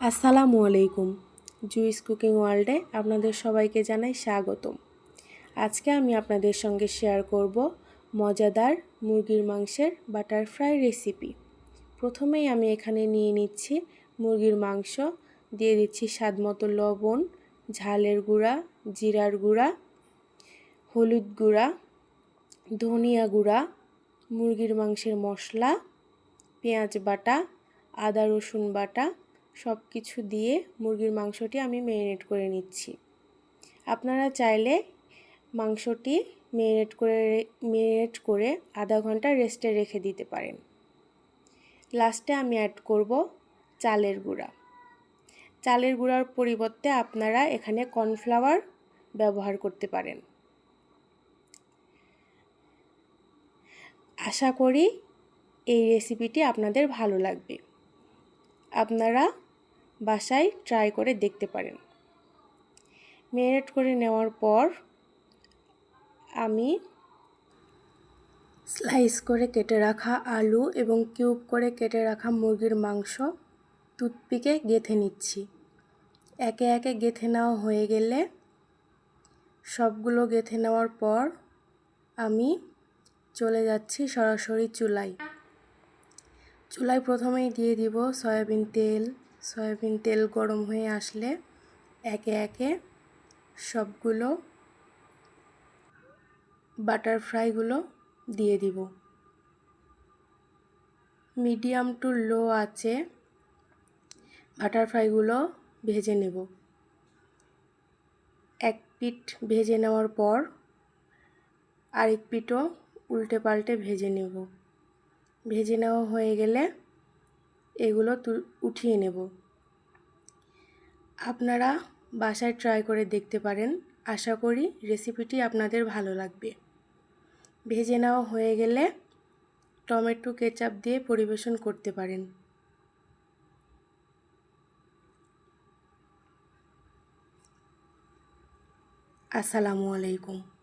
আসসালামু আলাইকুম। Juice cooking ওয়ার্ল্ডে আপনাদের সবাইকে জানাই স্বাগতম। আজকে আমি আপনাদের সঙ্গে শেয়ার করব মজাদার মুরগির মাংসের বাটার ফ্রাই রেসিপি। প্রথমেই আমি এখানে নিয়ে নিচ্ছি মুরগির মাংস, দিয়ে দিচ্ছি স্বাদ মতো লবণ, ঝালের গুঁড়া, জিরার গুঁড়া, হলুদ গুঁড়া, ধনিয়া গুঁড়া, মুরগির মাংসের মশলা, পেঁয়াজ বাটা, আদা রসুন বাটা সব কিছু দিয়ে মুরগির মাংসটি আমি ম্যারিনেট করে নিচ্ছি। আপনারা চাইলে মাংসটি ম্যারিনেট করে ম্যারিনেট করে আধা ঘণ্টা রেস্টে রেখে দিতে পারেন। লাস্টে আমি অ্যাড করব চালের গুঁড়া। চালের গুঁড়ার পরিবর্তে আপনারা এখানে কর্নফ্লাওয়ার ব্যবহার করতে পারেন। আশা করি এই রেসিপিটি আপনাদের ভালো লাগবে। আপনারা বাসায় ট্রাই করে দেখতে পারেন। ম্যারিনেট করে নেওয়ার পর আমি স্লাইস করে কেটে রাখা আলু এবং কিউব করে কেটে রাখা মুরগির মাংস টুথপিকে গেথে নিচ্ছি। একে একে গেথে নেওয়া হয়ে গেলে সবগুলো গেথে নেওয়ার পর আমি চলে যাচ্ছি সরাসরি চুলায়। চুলায় প্রথমেই দিয়ে দিব সয়াবিন তেল সয়াবিন তেল গরম হয়ে আসলে একে একে সবগুলো বাটার ফ্রাইগুলো দিয়ে দিব। মিডিয়াম টু লো আছে বাটার ফ্রাইগুলো ভেজে নেব। এক পিঠ ভেজে নেওয়ার পর আরেক পিঠও উল্টে পাল্টে ভেজে নেব। ভেজে নেওয়া হয়ে গেলে এগুলো উঠিয়ে নেব। আপনারা বাসায় ট্রাই করে দেখতে পারেন। আশা করি রেসিপিটি আপনাদের ভালো লাগবে। ভেজে নেওয়া হয়ে গেলে টমেটো কেচাপ দিয়ে পরিবেশন করতে পারেন। আসসালামু আলাইকুম।